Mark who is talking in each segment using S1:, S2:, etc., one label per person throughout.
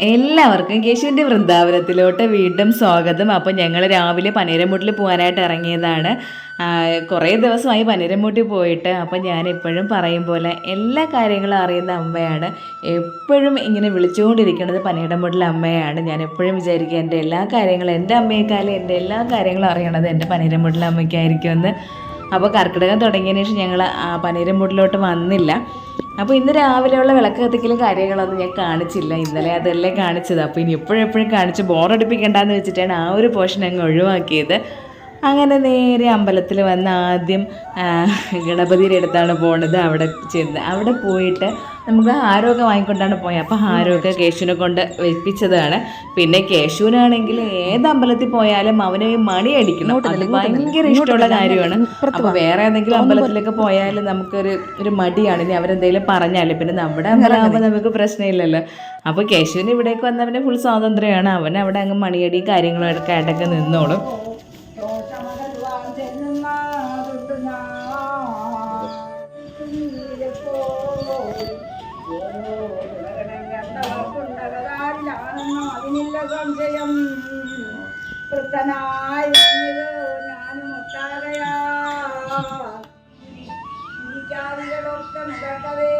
S1: എല്ലാവർക്കും കേശുവിന്റെ വൃന്ദാവനത്തിലോട്ട് വീണ്ടും സ്വാഗതം. അപ്പോൾ ഞങ്ങൾ രാവിലെ പനീരമൂട്ടിൽ പോകാനായിട്ട് ഇറങ്ങിയതാണ്. കുറേ ദിവസമായി പനീരമൂട്ടിൽ പോയിട്ട് അപ്പോൾ ഞാൻ എപ്പോഴും പറയും പോലെ എല്ലാ കാര്യങ്ങളും അറിയുന്ന അമ്മയാണ്. എപ്പോഴും ഇങ്ങനെ വിളിച്ചുകൊണ്ടിരിക്കുന്നത് പനീരമൂട്ടിലെ അമ്മയാണ്. ഞാൻ എപ്പോഴും വിചാരിക്കുക എന്റെ എല്ലാ കാര്യങ്ങളും എന്റെ അമ്മയെക്കാളും എന്റെ എല്ലാ കാര്യങ്ങളും അറിയണത് എന്റെ പനീരമൂട്ടിലെ അമ്മയ്ക്കായിരിക്കുമെന്ന്. അപ്പോൾ കർക്കിടകം തുടങ്ങിയതിന് ശേഷം ഞങ്ങൾ പനീരമ്പൂട്ടിലോട്ട് വന്നില്ല. അപ്പോൾ ഇന്ന് രാവിലെയുള്ള വിളക്ക് കത്തിക്കലും കാര്യങ്ങളൊന്നും ഞാൻ കാണിച്ചില്ല. ഇന്നലെ അതല്ലേ കാണിച്ചത്. അപ്പോൾ ഇനി എപ്പോഴെപ്പോഴും കാണിച്ച് ബോറടിപ്പിക്കേണ്ടെന്ന് വെച്ചിട്ടാണ് ആ ഒരു പോർഷൻ അങ്ങ് ഒഴിവാക്കിയത്. അങ്ങനെ നേരെ അമ്പലത്തിൽ വന്ന് ആദ്യം ഗണപതിയുടെ അടുത്താണ് പോണത്. അവിടെ ചെന്ന് അവിടെ പോയിട്ട് നമുക്ക് ആരോഗ്യം വാങ്ങിക്കൊണ്ടാണ് പോയത് അപ്പോൾ ആരോഗ്യം കേശുവിനെ കൊണ്ട് വെപ്പിച്ചതാണ്. പിന്നെ കേശുവിനാണെങ്കിൽ ഏത് അമ്പലത്തിൽ പോയാലും അവനെ മണി അടിക്കണം. അത് ഭയങ്കര ഇഷ്ടമുള്ള കാര്യമാണ്. അപ്പോൾ വേറെ ഏതെങ്കിലും അമ്പലത്തിലൊക്കെ പോയാൽ നമുക്കൊരു ഒരു മടിയാണ്. ഇനി അവരെന്തെങ്കിലും പറഞ്ഞാലും. പിന്നെ നമ്മുടെ അമ്പലമാകുമ്പോൾ നമുക്ക് പ്രശ്നമില്ലല്ലോ. അപ്പോൾ കേശുവിന് ഇവിടേക്ക് വന്നവന് ഫുൾ സ്വാതന്ത്ര്യമാണ്. അവൻ അവിടെ അങ്ങ് മണിയടിയും കാര്യങ്ങളും ഒക്കെ ആയിട്ടൊക്കെ നിന്നോളും.
S2: ముత్తనాయ నాను ముత్తారయా ఈ జాతిలో ముఖవే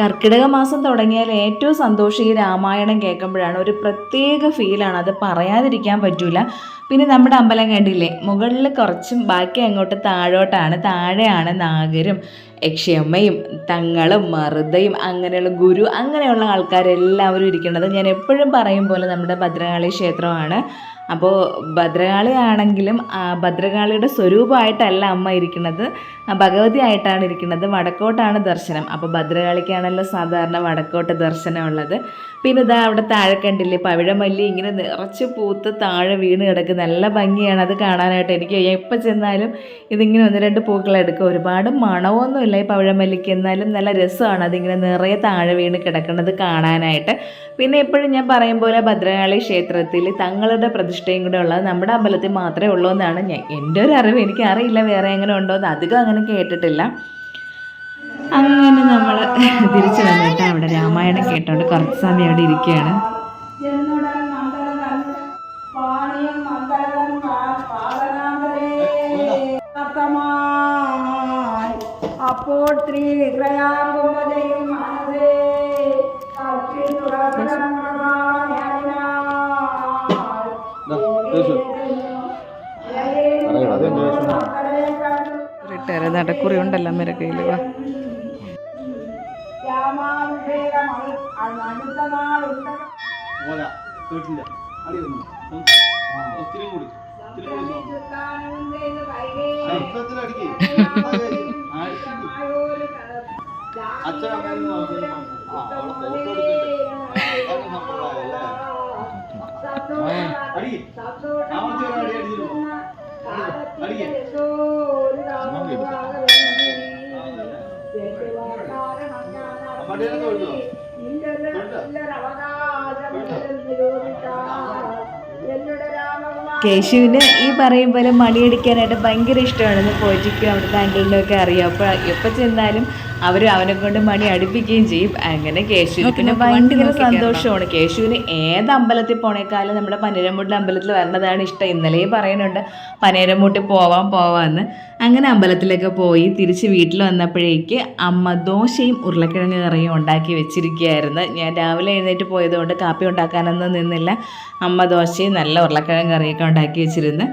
S1: കർക്കിടക മാസം തുടങ്ങിയാൽ ഏറ്റവും സന്തോഷം ഈ രാമായണം കേൾക്കുമ്പോഴാണ്. ഒരു പ്രത്യേക ഫീലാണ്. അത് പറയാതിരിക്കാൻ പറ്റൂല. പിന്നെ നമ്മുടെ അമ്പലം കണ്ടില്ലേ മുകളിൽ കുറച്ചും ബാക്കി അങ്ങോട്ട് താഴോട്ടാണ്. താഴെയാണ് നാഗരും യക്ഷിയമ്മയും തങ്ങളും മറുതയും അങ്ങനെയുള്ള ഗുരു അങ്ങനെയുള്ള ആൾക്കാരെല്ലാവരും ഇരിക്കുന്നത്. ഞാൻ എപ്പോഴും പറയും പോലെ നമ്മുടെ ഭദ്രകാളി ക്ഷേത്രമാണ്. അപ്പോൾ ഭദ്രകാളി ആണെങ്കിലും ഭദ്രകാളിയുടെ സ്വരൂപമായിട്ടല്ല അമ്മ ഇരിക്കുന്നത്. ഭഗവതി ആയിട്ടാണ് ഇരിക്കുന്നത്. വടക്കോട്ടാണ് ദർശനം. അപ്പോൾ ഭദ്രകാളിക്കാണല്ലോ സാധാരണ വടക്കോട്ട് ദർശനമുള്ളത്. പിന്നെ ഇതാ അവിടെ താഴെ കണ്ടില്ലേ പവിഴമല്ലി ഇങ്ങനെ നിറച്ച് പൂത്ത് താഴെ വീണ് കിടക്കും നല്ല ഭംഗിയാണ് അത് കാണാനായിട്ട്. എനിക്ക് എപ്പോൾ ചെന്നാലും ഇതിങ്ങനെ ഒന്ന് രണ്ട് പൂക്കൾ എടുക്കും. ഒരുപാട് മണമൊന്നുമില്ല ഈ പവിഴമല്ലിക്ക്. എന്നാലും നല്ല രസമാണ് അതിങ്ങനെ നിറയെ താഴെ വീണ് കിടക്കുന്നത് കാണാനായിട്ട്. പിന്നെ എപ്പോഴും ഞാൻ പറയും പോലെ ഭദ്രകാളി ക്ഷേത്രത്തിൽ തങ്ങളുടെ പ്രതിഷ്ഠയും കൂടെ ഉള്ളത് നമ്മുടെ അമ്പലത്തിൽ മാത്രമേ ഉള്ളൂ എന്നാണ് ഞാൻ. എന്റെ ഒരു അറിവ്. എനിക്കറിയില്ല വേറെ എങ്ങനെ ഉണ്ടോ എന്ന് അധികം അങ്ങനെ കേട്ടിട്ടില്ല. അങ്ങനെ നമ്മൾ തിരിച്ചു വന്നിട്ട് അവിടെ രാമായണം കേട്ടോണ്ട് കുറച്ച് സമയം അവിടെ ഇരിക്കുകയാണ്.
S2: അപ്പോൾ ശ്രീ വിഗ്രയാകുമ്പതയും
S1: റിട്ടയർ നടക്കുറി ഉണ്ടല്ലോ അമ്മയുടെ കയ്യിൽ വാ
S3: അടി അടി. ഒരു അടി
S1: കേശുവിന് ഈ പറയും പോലെ മണിയടിക്കാനായിട്ട് ഭയങ്കര ഇഷ്ടമാണ് പോയിട്ടിക്കും അവിടുത്തെ ഒക്കെ അറിയാം. അപ്പോൾ എപ്പോൾ ചെന്നാലും അവർ അവനെ കൊണ്ട് മണി അടുപ്പിക്കുകയും ചെയ്യും. അങ്ങനെ കേശുവിന് പിന്നെ ഭയങ്കര സന്തോഷമാണ്. കേശുവിന് ഏത് അമ്പലത്തിൽ പോണേക്കാളും നമ്മുടെ പനീരമൂട്ടിലെ അമ്പലത്തിൽ വരണതാണ് ഇഷ്ടം. ഇന്നലെയും പറയുന്നുണ്ട് പനീരമൂട്ടിൽ പോവാൻ പോവാന്ന്. അങ്ങനെ അമ്പലത്തിലൊക്കെ പോയി തിരിച്ച് വീട്ടിൽ വന്നപ്പോഴേക്ക് അമ്മ ദോശയും ഉരുളക്കിഴങ്ങ് കറിയും ഉണ്ടാക്കി വെച്ചിരിക്കുകയായിരുന്നു. ഞാൻ രാവിലെ എഴുന്നേറ്റ് പോയതുകൊണ്ട് കാപ്പി ഉണ്ടാക്കാനൊന്നും നിന്നില്ല. അമ്മ ദോശയും നല്ല ഉരുളക്കിഴങ്ങ് കറിയൊക്കെ ഉണ്ടാക്കി വെച്ചിരുന്നു.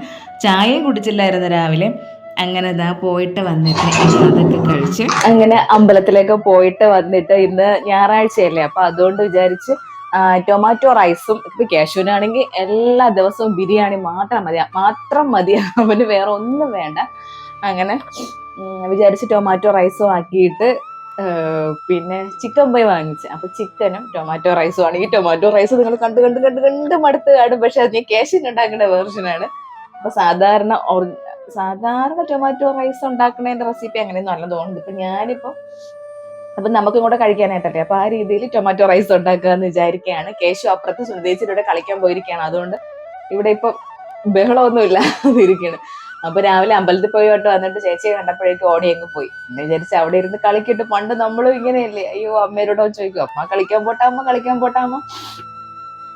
S1: ചായയും കുടിച്ചില്ലായിരുന്നു രാവിലെ. അങ്ങനെ ഇതാ പോയിട്ട് വന്നിട്ട് അതൊക്കെ കഴിച്ച് അങ്ങനെ അമ്പലത്തിലേക്ക് പോയിട്ട് വന്നിട്ട് ഇന്ന് ഞായറാഴ്ചയല്ലേ? അപ്പൊ അതുകൊണ്ട് വിചാരിച്ച് ടൊമാറ്റോ റൈസും ഇപ്പൊ കേശുവിനാണെങ്കിൽ എല്ലാ ദിവസവും ബിരിയാണി മാത്രം മതി. മാത്രം മതി. അവന് വേറെ ഒന്നും വേണ്ട. അങ്ങനെ വിചാരിച്ച് ടൊമാറ്റോ റൈസും ആക്കിയിട്ട് പിന്നെ ചിക്കൻ പോയി വാങ്ങിച്ചു. അപ്പൊ ചിക്കനും ടൊമാറ്റോ റൈസും ആണ് ഈ ടൊമാറ്റോ റൈസ് നിങ്ങൾ കണ്ട് കണ്ട് കണ്ട് കണ്ട് മടുത്ത് കാണും. പക്ഷെ അത് ഞാൻ കേശിനുണ്ടാക്കുന്ന വേർഷനാണ് അപ്പൊ സാധാരണ സാധാരണ ടൊമാറ്റോ റൈസ് ഉണ്ടാക്കുന്നതിന്റെ റെസിപ്പി അങ്ങനെയൊന്നും അല്ല തോന്നുന്നു ഇപ്പൊ ഞാനിപ്പോ അപ്പൊ നമുക്ക് കൂടെ കഴിക്കാനായിട്ടല്ലേ? അപ്പൊ ആ രീതിയിൽ ടൊമാറ്റോ റൈസ് ഉണ്ടാക്കുക എന്ന് വിചാരിക്കുകയാണ്. കേശു അപ്പുറത്ത് സുനിതേച്ചിയുടെ കളിക്കാൻ പോയിരിക്കുകയാണ്. അതുകൊണ്ട് ഇവിടെ ഇപ്പൊ ബഹളമൊന്നുമില്ല ഇരിക്കുകയാണ്
S2: അപ്പൊ രാവിലെ അമ്പലത്തിൽ പോയി തൊട്ട് വന്നിട്ട് ചേച്ചിയെ കണ്ടപ്പോഴേക്കും ഓടി അങ്ങ് പോയി. എന്ന് വിചാരിച്ച് അവിടെ ഇരുന്ന് കളിക്കിട്ട് പണ്ട് നമ്മളും ഇങ്ങനെയല്ലേ. അയ്യോ അമ്മയോടോ ചോദിക്കും. അമ്മ കളിക്കാൻ പോട്ടാ അമ്മ കളിക്കാൻ പോട്ടാ അമ്മ.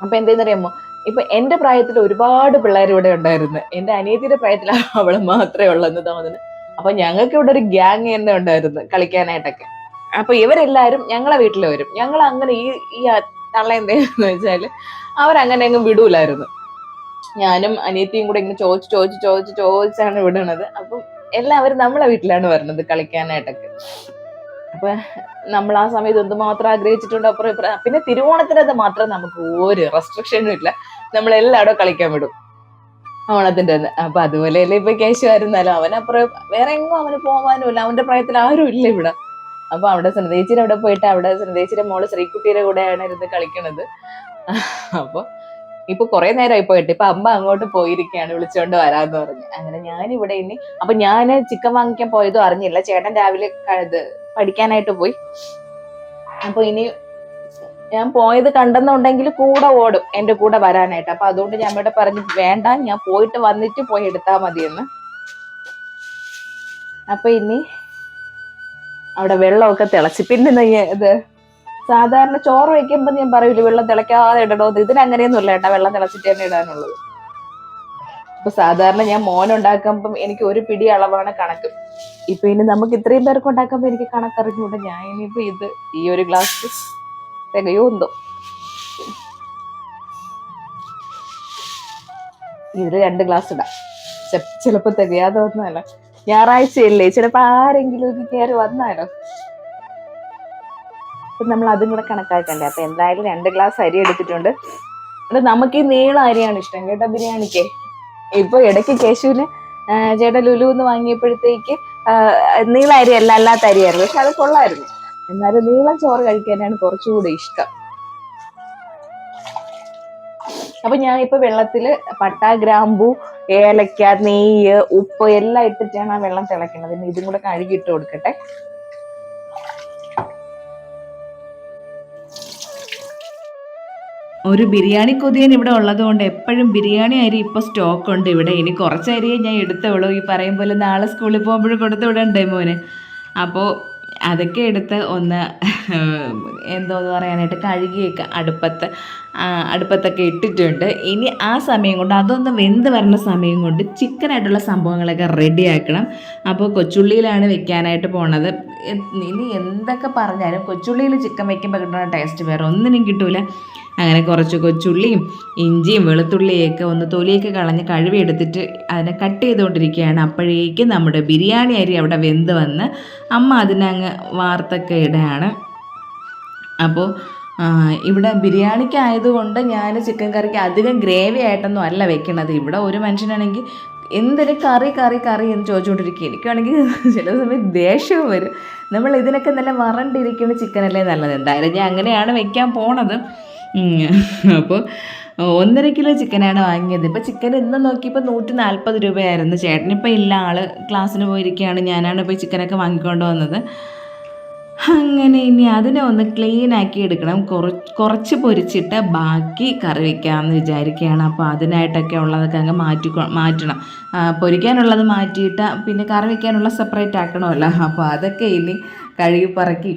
S2: അപ്പൊ എന്തെന്നറിയാമോ? ഇപ്പൊ എന്റെ പ്രായത്തിൽ ഒരുപാട് പിള്ളേർ ഇവിടെ ഉണ്ടായിരുന്നു. എന്റെ അനിയത്തിയുടെ പ്രായത്തിൽ അവൾ മാത്രമേ ഉള്ളെന്ന് തോന്നുന്നു. അപ്പൊ ഞങ്ങൾക്ക് ഇവിടെ ഒരു ഗ്യാങ് തന്നെ ഉണ്ടായിരുന്നു കളിക്കാനായിട്ടൊക്കെ. അപ്പൊ ഇവരെല്ലാരും ഞങ്ങളെ വീട്ടിൽ വരും. ഞങ്ങൾ അങ്ങനെ ഈ ഈ തള്ള എന്തായിരുന്നു വെച്ചാൽ അവരങ്ങനെ അങ്ങ് വിടൂലായിരുന്നു. ഞാനും അനിയത്തിയും കൂടെ ഇങ്ങനെ ചോദിച്ച് ചോദിച്ച് ചോദിച്ച് ചോദിച്ചാണ് വിടണത്. അപ്പം എല്ലാവരും നമ്മളെ വീട്ടിലാണ് വരുന്നത് കളിക്കാനായിട്ടൊക്കെ. അപ്പൊ നമ്മൾ ആ സമയത്ത് എന്തുമാത്രം ആഗ്രഹിച്ചിട്ടുണ്ട്? അപ്പുറം പിന്നെ തിരുവോണത്തിനത് മാത്രം നമുക്ക് ഒരു റെസ്ട്രിക്ഷനും ഇല്ല. നമ്മൾ എല്ലായിടും കളിക്കാൻ വിടും. ഓണത്തിന്റെ അന്ന്. അപ്പൊ അതുപോലെയല്ലേ ഇപ്പൊ കേശു ആയിരുന്നാലും അപ്പുറം വേറെ എങ്ങും അവന് പോകാനും ഇല്ല അവന്റെ പ്രായത്തിൽ ആരും ഇല്ല ഇവിടെ. അപ്പൊ അവിടെ സനതേച്ചിയുടെ അവിടെ പോയിട്ട് അവിടെ സനതേച്ചിയുടെ മോൾ ശ്രീകുട്ടിയുടെ കൂടെയാണ് ഇരുന്ന് കളിക്കണത്. അപ്പൊ ഇപ്പൊ കുറെ നേരമായി പോയിട്ട്. ഇപ്പൊ അമ്മ അങ്ങോട്ട് പോയിരിക്കുകയാണ് വിളിച്ചോണ്ട് വരാന്ന് പറഞ്ഞു. അങ്ങനെ ഞാൻ ഇവിടെ ഇനി അപ്പൊ ഞാൻ ചിക്കൻ വാങ്ങിക്കാൻ പോയതും അറിഞ്ഞില്ല. ചേട്ടൻ രാവിലെ പഠിക്കാനായിട്ട് പോയി. അപ്പൊ ഇനി ഞാൻ പോയത് കണ്ടെന്നുണ്ടെങ്കിൽ കൂടെ ഓടും എന്റെ കൂടെ വരാനായിട്ട്. അപ്പൊ അതുകൊണ്ട് ഞാൻ ഇവിടെ പറഞ്ഞു വേണ്ട ഞാൻ പോയിട്ട് വന്നിട്ട് പോയി എടുത്താ മതിയെന്ന്. അപ്പൊ ഇനി അവിടെ വെള്ളമൊക്കെ തിളച്ച്. പിന്നെ ഇത് സാധാരണ ചോറ് വെക്കുമ്പോ ഞാൻ പറയൂല വെള്ളം തിളയ്ക്കാതെ ഇടണോ? ഇതിനങ്ങനെയൊന്നും ഇല്ല ഏട്ടാ വെള്ളം തിളച്ചിട്ട് തന്നെ ഇടാനുള്ളത്. അപ്പൊ സാധാരണ ഞാൻ മോൻ ഉണ്ടാക്കുമ്പം എനിക്ക് ഒരു പിടി അളവാണ് കണക്ക്. ഇപ്പൊ ഇനി നമുക്ക് ഇത്രയും പേർക്ക് ഉണ്ടാക്കുമ്പോ എനിക്ക് കണക്കറിഞ്ഞൂടെ? ഞാൻ ഇനിയിപ്പോ ഇത് ഈ ഒരു ഗ്ലാസ് തികയോ എന്തോ ഇതിൽ രണ്ട് ഗ്ലാസ് ഇടാം. ചെ- ചിലപ്പോ തികയാതെ വന്നാലോ? ഞായറാഴ്ചയല്ലേ ചിലപ്പോ ആരെങ്കിലും ഒക്കെ കയറി വന്നാലോ? അപ്പൊ നമ്മൾ അതും കൂടെ കണക്കാക്കണ്ടേ. അപ്പൊ എന്തായാലും രണ്ട് ഗ്ലാസ് അരി എടുത്തിട്ടുണ്ട്. അത് നമുക്ക് ഈ നീളം അരിയാണ് ഇഷ്ടം. കേട്ടോ ബിരിയാണിക്ക്? ഇപ്പൊ ഇടയ്ക്ക് കേശുവിന് ചേട്ടൻ ലുലു എന്ന് വാങ്ങിയപ്പോഴത്തേക്ക് നീള അരി അല്ലാത്ത അരിയായിരുന്നു. പക്ഷെ അത് കൊള്ളായിരുന്നു. എന്നാലും നീളം ചോറ് കഴിക്കാനാണ് കുറച്ചുകൂടി ഇഷ്ടം. അപ്പൊ ഞാൻ ഇപ്പൊ വെള്ളത്തിൽ പട്ട ഗ്രാമ്പു ഏലക്ക നെയ്യ് ഉപ്പ് എല്ലാം ഇട്ടിട്ടാണ് ആ വെള്ളം തിളയ്ക്കുന്നത്. ഇനി ഇതും കൂടെ കഴുകി ഇട്ട് കൊടുക്കട്ടെ.
S1: ഒരു ബിരിയാണി കൊതിയൻ ഇവിടെ ഉള്ളതുകൊണ്ട് എപ്പോഴും ബിരിയാണി അരി ഇപ്പോൾ സ്റ്റോക്ക് ഉണ്ട് ഇവിടെ. ഇനി കുറച്ച് അരിയെ ഞാൻ എടുത്തോളൂ ഈ പറയും പോലെ നാളെ സ്കൂളിൽ പോകുമ്പോഴും കൊടുത്തു വിടണ്ടേ മോനെ? അപ്പോൾ അതൊക്കെ എടുത്ത് ഒന്ന് എന്തോന്ന് പറയാനായിട്ട് കഴുകിയൊക്കെ അടുപ്പത്ത് അടുപ്പത്തൊക്കെ ഇട്ടിട്ടുണ്ട്. ഇനി ആ സമയം കൊണ്ട് അതൊന്ന് വെന്ത് വരുന്ന സമയം കൊണ്ട് ചിക്കനായിട്ടുള്ള സംഭവങ്ങളൊക്കെ റെഡിയാക്കണം അപ്പോൾ കൊച്ചുള്ളിയിലാണ് വെക്കാനായിട്ട് പോണത്. ഇനി എന്തൊക്കെ പറഞ്ഞാലും കൊച്ചുള്ളിയിൽ ചിക്കൻ വെക്കുമ്പോൾ കിട്ടുന്ന ടേസ്റ്റ് വേറെ ഒന്നിനും കിട്ടൂല. അങ്ങനെ കുറച്ച് കൊച്ചുള്ളിയും ഇഞ്ചിയും വെളുത്തുള്ളിയൊക്കെ ഒന്ന് തൊലിയൊക്കെ കളഞ്ഞ് കഴുവിയെടുത്തിട്ട് അതിനെ കട്ട് ചെയ്തുകൊണ്ടിരിക്കുകയാണ്. അപ്പോഴേക്കും നമ്മുടെ ബിരിയാണി അരി അവിടെ വെന്ത് വന്ന് അമ്മ അതിനങ്ങ് വാർത്തൊക്കെ ഇടുകയാണ്. അപ്പോൾ ഇവിടെ ബിരിയാണിക്ക് ആയതുകൊണ്ട് ഞാൻ ചിക്കൻ കറിക്ക് അധികം ഗ്രേവി ആയിട്ടൊന്നും അല്ല വെക്കണത്. ഇവിടെ ഒരു മനുഷ്യനാണെങ്കിൽ എന്തൊരു കറി കറി കറി എന്ന് ചോദിച്ചുകൊണ്ടിരിക്കുക എനിക്കാണെങ്കിൽ ചില സമയത്ത് ദേഷ്യവും വരും. നമ്മൾ ഇതിനൊക്കെ നല്ല വറണ്ടിരിക്കുന്ന ചിക്കനല്ലേ നല്ലത്. എന്തായാലും ഞാൻ അങ്ങനെയാണ് വെക്കാൻ പോണത്. അപ്പോൾ ഒന്നര കിലോ ചിക്കനാണ് വാങ്ങിയത്. ഇപ്പോൾ ചിക്കൻ ഇന്ന് നോക്കിയപ്പോൾ നൂറ്റി നാൽപ്പത് രൂപയായിരുന്നു ചേട്ടനിപ്പോൾ ഇല്ല. ആൾ ക്ലാസ്സിന് പോയിരിക്കുകയാണ്. ഞാനാണ് ഇപ്പോൾ ചിക്കനൊക്കെ വാങ്ങിക്കൊണ്ട് വന്നത്. അങ്ങനെ ഇനി അതിനെ ഒന്ന് ക്ലീൻ ആക്കി എടുക്കണം. കുറച്ച് കുറച്ച് പൊരിച്ചിട്ട് ബാക്കി കറി വയ്ക്കാമെന്ന് വിചാരിക്കുകയാണ്. അപ്പോൾ അതിനായിട്ടൊക്കെ ഉള്ളതൊക്കെ അങ്ങ് മാറ്റി മാറ്റണം. പൊരിക്കാനുള്ളത് മാറ്റിയിട്ട് പിന്നെ കറി വയ്ക്കാനുള്ള സെപ്പറേറ്റ് ആക്കണമല്ലോ. അപ്പോൾ അതൊക്കെ ഇനി കഴുകി പറക്കി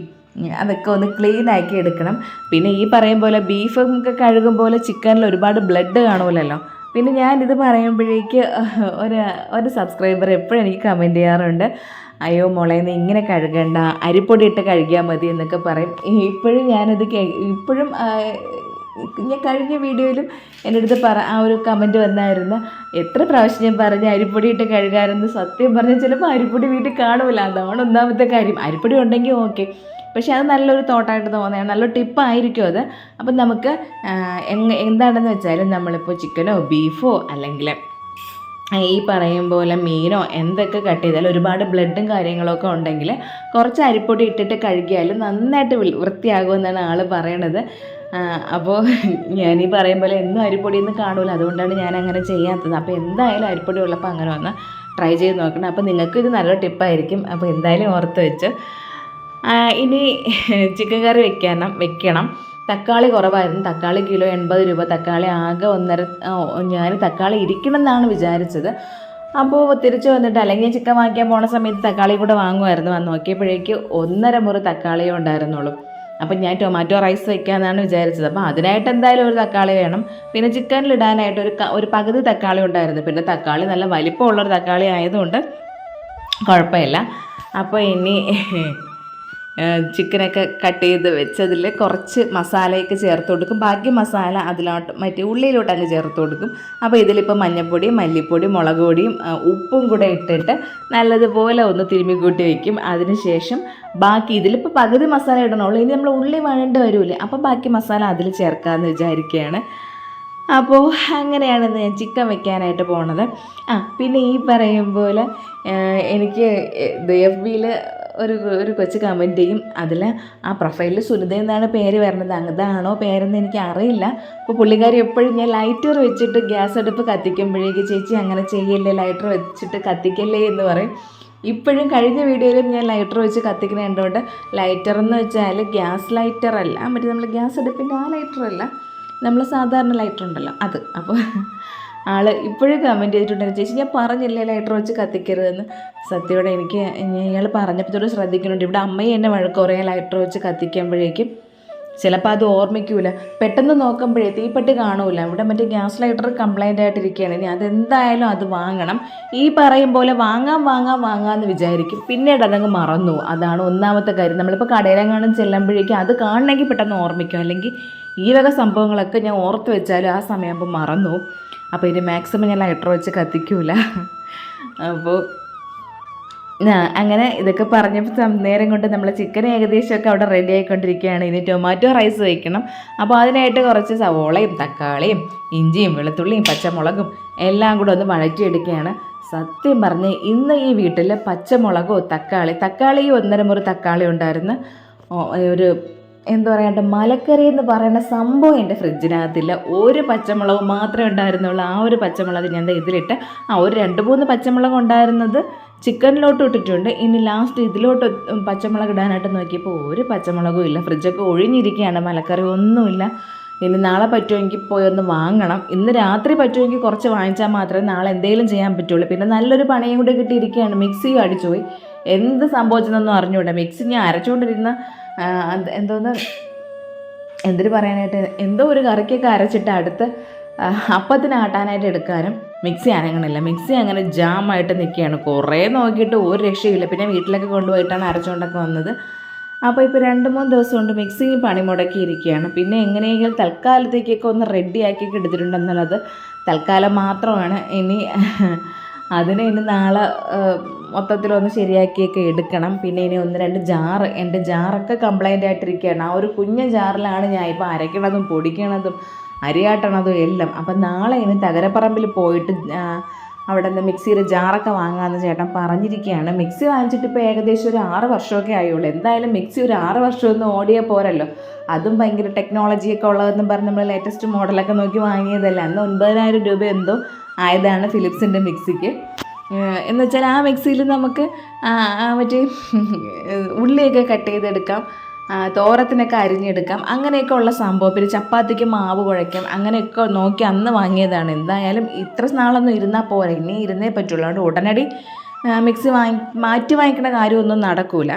S1: അതൊക്കെ ഒന്ന് ക്ലീൻ ആക്കി എടുക്കണം. പിന്നെ ഈ പറയും പോലെ ബീഫൊക്കെ കഴുകും പോലെ ചിക്കനിൽ ഒരുപാട് ബ്ലഡ് കാണുമല്ലോ. പിന്നെ ഞാൻ ഇത് പറയുമ്പോഴേക്ക് ഒരു ഒരു സബ്സ്ക്രൈബർ എപ്പോഴും എനിക്ക് കമന്റ് ചെയ്യാറുണ്ട്. അയ്യോ മുളയെന്ന് ഇങ്ങനെ കഴുകണ്ട. അരിപ്പൊടി ഇട്ട് കഴുകിയാൽ മതി എന്നൊക്കെ പറയും. ഇപ്പോഴും ഞാനത് കേ ഇപ്പോഴും ഞാൻ കഴിഞ്ഞ വീഡിയോയിലും എന്റെ അടുത്ത് പറ ആ ഒരു കമന്റ് വന്നായിരുന്നു. എത്ര പ്രാവശ്യം ഞാൻ പറഞ്ഞ അരിപ്പൊടി ഇട്ട് കഴുകാറെന്ന് സത്യം പറഞ്ഞാൽ ചിലപ്പോൾ അരിപ്പൊടി വീട്ടിൽ കാണുമല്ലോ അതാണ് ഒന്നാമത്തെ കാര്യം. അരിപ്പൊടി ഉണ്ടെങ്കിൽ ഓക്കെ പക്ഷെ അത് നല്ലൊരു തോട്ടായിട്ട് തോന്നുകയാണ് നല്ലൊരു ടിപ്പായിരിക്കും അത്. അപ്പം നമുക്ക് എന്താണെന്ന് വെച്ചാൽ നമ്മളിപ്പോൾ ചിക്കനോ ബീഫോ അല്ലെങ്കിൽ ഈ പറയും പോലെ മീനോ എന്തൊക്കെ കട്ട് ചെയ്താലും ഒരുപാട് ബ്ലഡും കാര്യങ്ങളൊക്കെ ഉണ്ടെങ്കിൽ കുറച്ച് അരിപ്പൊടി ഇട്ടിട്ട് കഴുകിയാലും നന്നായിട്ട് വൃത്തിയാകുമെന്നാണ് ആൾ പറയണത്. അപ്പോൾ ഞാൻ ഈ പറയും പോലെ എന്നും അരിപ്പൊടിയൊന്നും കാണൂല. അതുകൊണ്ടാണ് ഞാൻ അങ്ങനെ ചെയ്യാത്തത്. അപ്പോൾ എന്തായാലും അരിപ്പൊടി ഉള്ളപ്പോൾ അങ്ങനെ ഒന്ന് ട്രൈ ചെയ്ത് നോക്കണം. അപ്പോൾ നിങ്ങൾക്ക് ഇത് നല്ലൊരു ടിപ്പായിരിക്കും അപ്പോൾ എന്തായാലും ഓർത്ത് വെച്ച് ഇനി ചിക്കൻ കറി വെക്കണം വെക്കണം. തക്കാളി കുറവായിരുന്നു. തക്കാളി കിലോ എൺപത് രൂപ. തക്കാളി ആകെ ഒന്നര ഞാൻ തക്കാളി ഇരിക്കണമെന്നാണ് വിചാരിച്ചത്. അപ്പോൾ തിരിച്ചു വന്നിട്ട് അല്ലെങ്കിൽ ചിക്കൻ വാങ്ങിക്കാൻ പോണ സമയത്ത് തക്കാളി കൂടെ വാങ്ങുമായിരുന്നു. വന്ന് നോക്കിയപ്പോഴേക്ക് ഒന്നര മുറി തക്കാളിയേ ഉണ്ടായിരുന്നുള്ളൂ. അപ്പം ഞാൻ ടൊമാറ്റോ റൈസ് വയ്ക്കാമെന്നാണ് വിചാരിച്ചത്. അപ്പോൾ അതിനായിട്ട് എന്തായാലും ഒരു തക്കാളി വേണം. പിന്നെ ചിക്കനിൽ ഇടാനായിട്ട് ഒരു ഒരു പകുതി തക്കാളി ഉണ്ടായിരുന്നു. പിന്നെ തക്കാളി നല്ല വലിപ്പമുള്ളൊരു തക്കാളി ആയതുകൊണ്ട് കുഴപ്പമില്ല. അപ്പോൾ ഇനി ചിക്കനൊക്കെ കട്ട് ചെയ്ത് വെച്ചതിൽ കുറച്ച് മസാലയൊക്കെ ചേർത്ത് കൊടുക്കും. ബാക്കി മസാല അതിലോട്ട് മറ്റേ ഉള്ളിയിലോട്ട് അങ്ങ് ചേർത്ത് കൊടുക്കും. അപ്പോൾ ഇതിലിപ്പോൾ മഞ്ഞൾപ്പൊടി മല്ലിപ്പൊടി മുളക് പൊടിയും ഉപ്പും കൂടെ ഇട്ടിട്ട് നല്ലതുപോലെ ഒന്ന് തിരുമ്മി കൂട്ടി വയ്ക്കും അതിനുശേഷം ബാക്കി ഇതിലിപ്പോൾ പകുതി മസാല ഇടണുള്ളൂ. ഇനി നമ്മൾ ഉള്ളി വേണ്ട വരൂലേ അപ്പോൾ ബാക്കി മസാല അതിൽ ചേർക്കാമെന്ന് വിചാരിക്കുകയാണ് അപ്പോൾ അങ്ങനെയാണ് ഞാൻ ചിക്കൻ വെക്കാനായിട്ട് പോണത്. ആ പിന്നെ ഈ പറയും പോലെ എനിക്ക് എഫ് ഒരു ഒരു കൊച്ചു കമന്റ് ചെയ്യും. അതിൽ ആ പ്രൊഫൈലിൽ സുനിത എന്നാണ് പേര് വരുന്നത് അതാണോ പേരെന്ന് എനിക്ക് അറിയില്ല. അപ്പോൾ പുള്ളിക്കാരി എപ്പോഴും ഞാൻ ലൈറ്റർ വെച്ചിട്ട് ഗ്യാസ് അടുപ്പ് കത്തിക്കുമ്പോഴേക്ക് ചേച്ചി അങ്ങനെ ചെയ്യല്ലേ? ലൈറ്റർ വെച്ചിട്ട് കത്തിക്കല്ലേ? എന്ന് പറയും. ഇപ്പോഴും കഴിഞ്ഞ വീഡിയോയിലും ഞാൻ ലൈറ്റർ വെച്ച് കത്തിക്കുന്ന കണ്ടുകൊണ്ട് ലൈറ്റർ എന്ന് വെച്ചാൽ ഗ്യാസ് ലൈറ്റർ അല്ല. മറ്റേ നമ്മൾ ഗ്യാസ് അടുപ്പിന്റെ ആ ലൈറ്റർ അല്ല. നമ്മൾ സാധാരണ ലൈറ്റർ ഉണ്ടല്ലോ അത്. അപ്പോൾ ആൾ ഇപ്പോഴും കമന്റ് ചെയ്തിട്ടുണ്ടായിരുന്നു. ചേച്ചി ഞാൻ പറഞ്ഞില്ലേ ലൈറ്റർ വെച്ച് കത്തിക്കരുതെന്ന്? സത്യയോടെ എനിക്ക് ഇയാൾ പറഞ്ഞപ്പോൾ തൊട്ട് ശ്രദ്ധിക്കുന്നുണ്ട്. ഇവിടെ അമ്മയെ എന്നെ വഴക്ക് കുറേ ലൈറ്റർ വെച്ച് കത്തിക്കുമ്പോഴേക്കും. ചിലപ്പോൾ അത് ഓർമ്മിക്കൂല. പെട്ടെന്ന് നോക്കുമ്പോഴേ തീപ്പെട്ടി കാണൂല. ഇവിടെ മറ്റേ ഗ്യാസ് ലൈറ്റർ കംപ്ലൈന്റ് ആയിട്ടിരിക്കുകയാണ്. ഇനി അതെന്തായാലും അത് വാങ്ങണം. ഈ പറയും പോലെ വാങ്ങാം വാങ്ങാം വാങ്ങാമെന്ന് വിചാരിക്കും. പിന്നീട് അതങ്ങ് മറന്നു. അതാണ് ഒന്നാമത്തെ കാര്യം. നമ്മളിപ്പോൾ കടയിലെങ്ങാനും ചെല്ലുമ്പോഴേക്കും അത് കാണണമെങ്കിൽ പെട്ടെന്ന് ഓർമ്മിക്കും. അല്ലെങ്കിൽ ഈ വക സംഭവങ്ങളൊക്കെ ഞാൻ ഓർത്ത് വെച്ചാലും ആ സമയമാകുമ്പോൾ മറന്നു. അപ്പോൾ ഇത് മാക്സിമം ഞാൻ ലൈറ്റർ വെച്ച് കത്തിക്കൂല. അപ്പോൾ അങ്ങനെ ഇതൊക്കെ പറഞ്ഞപ്പോൾ നേരം കൊണ്ട് നമ്മൾ ചിക്കൻ ഏകദേശമൊക്കെ അവിടെ റെഡി ആയിക്കൊണ്ടിരിക്കുകയാണ്. ഇനി ടൊമാറ്റോ റൈസ് വയ്ക്കണം അപ്പോൾ അതിനായിട്ട് കുറച്ച് സവോളയും തക്കാളിയും ഇഞ്ചിയും വെളുത്തുള്ളിയും പച്ചമുളകും എല്ലാം കൂടെ ഒന്ന് വഴറ്റിയെടുക്കുകയാണ്. സത്യം പറഞ്ഞ് ഇന്ന് ഈ വീട്ടിൽ പച്ചമുളകോ തക്കാളി തക്കാളി ഒന്നര മുറി തക്കാളി ഉണ്ടായിരുന്നു. ഒരു എന്താ പറയണ്ട മലക്കറി എന്ന് പറയുന്ന സംഭവം എന്റെ ഫ്രിഡ്ജിനകത്തില്ല. ഒരു പച്ചമുളക് മാത്രമേ ഉണ്ടായിരുന്നുള്ളൂ. ആ ഒരു പച്ചമുളക് ഞാൻ ഇതിലിട്ട് ആ ഒരു രണ്ട് മൂന്ന് പച്ചമുളക് ഉണ്ടായിരുന്നത് ചിക്കനിലോട്ട് ഇട്ടിട്ടുണ്ട്. ഇനി ലാസ്റ്റ് ഇതിലോട്ട് പച്ചമുളക് ഇടാനായിട്ട് നോക്കിയപ്പോൾ ഒരു പച്ചമുളകും ഇല്ല. ഫ്രിഡ്ജൊക്കെ ഒഴിഞ്ഞിരിക്കുകയാണ്. മലക്കറി ഒന്നുമില്ല. ഇനി നാളെ പറ്റുമെങ്കിൽ പോയി ഒന്ന് വാങ്ങണം. ഇന്ന് രാത്രി പറ്റുമെങ്കിൽ കുറച്ച് വാങ്ങിച്ചാൽ മാത്രമേ നാളെ എന്തെങ്കിലും ചെയ്യാൻ പറ്റുള്ളൂ. പിന്നെ നല്ലൊരു പണിയും കൂടെ കിട്ടിയിരിക്കുകയാണ്. മിക്സി അടിച്ചു പോയി എന്ത് സംഭവിച്ചതെന്നൊന്നും അറിഞ്ഞൂടാ മിക്സി ഞാൻ അരച്ചുകൊണ്ടിരുന്ന എന്തോന്ന്? എന്തിനു പറയാനായിട്ട് എന്തോ ഒരു കറിക്കൊക്കെ അരച്ചിട്ട് അടുത്ത് അപ്പത്തിനാട്ടാനായിട്ട് എടുക്കാനും മിക്സി അനങ്ങണില്ല. മിക്സി അങ്ങനെ ജാമായിട്ട് നിൽക്കുകയാണ്. കുറേ നോക്കിയിട്ട് ഒരു രക്ഷയില്ല പിന്നെ വീട്ടിലൊക്കെ കൊണ്ടുപോയിട്ടാണ് അരച്ചുകൊണ്ടൊക്കെ വന്നത്. അപ്പോൾ ഇപ്പോൾ രണ്ട് മൂന്ന് ദിവസം കൊണ്ട് മിക്സി പണി മുടക്കിയിരിക്കുകയാണ്. പിന്നെ എങ്ങനെയെങ്കിലും തൽക്കാലത്തേക്കൊക്കെ ഒന്ന് റെഡിയാക്കി എടുത്തിട്ടുണ്ടെന്നുള്ളത് തൽക്കാലം മാത്രമാണ്. ഇനി അതിന് ഇനി നാളെ മൊത്തത്തിലൊന്ന് ശരിയാക്കിയൊക്കെ എടുക്കണം. പിന്നെ ഇനി ഒന്ന് രണ്ട് ജാറ് എന്റെ ജാറൊക്കെ കംപ്ലൈന്റ് ആയിട്ടിരിക്കുകയാണ്. ആ ഒരു കുഞ്ഞ ജാറിലാണ് ഞാൻ ഇപ്പോൾ അരയ്ക്കണതും പൊടിക്കണതും അരിയാട്ടണതും എല്ലാം. അപ്പം നാളെ ഇനി തകരപ്പറമ്പിൽ പോയിട്ട് അവിടെ നിന്ന് മിക്സിയുടെ ജാറൊക്കെ വാങ്ങാമെന്ന് ചേട്ടൻ പറഞ്ഞിരിക്കുകയാണ്. മിക്സി വാങ്ങിച്ചിട്ട് ഇപ്പോൾ ഏകദേശം ഒരു ആറ് വർഷമൊക്കെ ആയുള്ളൂ. എന്തായാലും മിക്സി ഒരു ആറ് വർഷമൊന്നും ഓടിയാൽ പോരല്ലോ. അതും ഭയങ്കര ടെക്നോളജിയൊക്കെ ഉള്ളതെന്നും പറഞ്ഞ് നമ്മൾ ലേറ്റസ്റ്റ് മോഡലൊക്കെ നോക്കി വാങ്ങിയതല്ല. അന്ന് ഒൻപതിനായിരം രൂപ എന്തോ ആയതാണ് ഫിലിപ്സിന്റെ മിക്സിക്ക്. ഏഹ് എന്ന് വെച്ചാൽ ആ മിക്സിയിൽ നമുക്ക് മറ്റേ ഉള്ളിയൊക്കെ കട്ട് ചെയ്തെടുക്കാം. തോരത്തിനൊക്കെ അരിഞ്ഞെടുക്കാം. അങ്ങനെയൊക്കെ ഉള്ള സംഭവം. പിന്നെ ചപ്പാത്തിക്ക് മാവ് കുഴയ്ക്കാം. അങ്ങനെയൊക്കെ നോക്കി അന്ന് വാങ്ങിയതാണ്. എന്തായാലും ഇത്ര നാളൊന്നും ഇരുന്നാൽ പോരാ. ഇനി ഇരുന്നേ പറ്റുള്ളൂ. അതുകൊണ്ട് ഉടനടി മിക്സി വാങ്ങി മാറ്റി വാങ്ങിക്കുന്ന കാര്യമൊന്നും നടക്കൂല.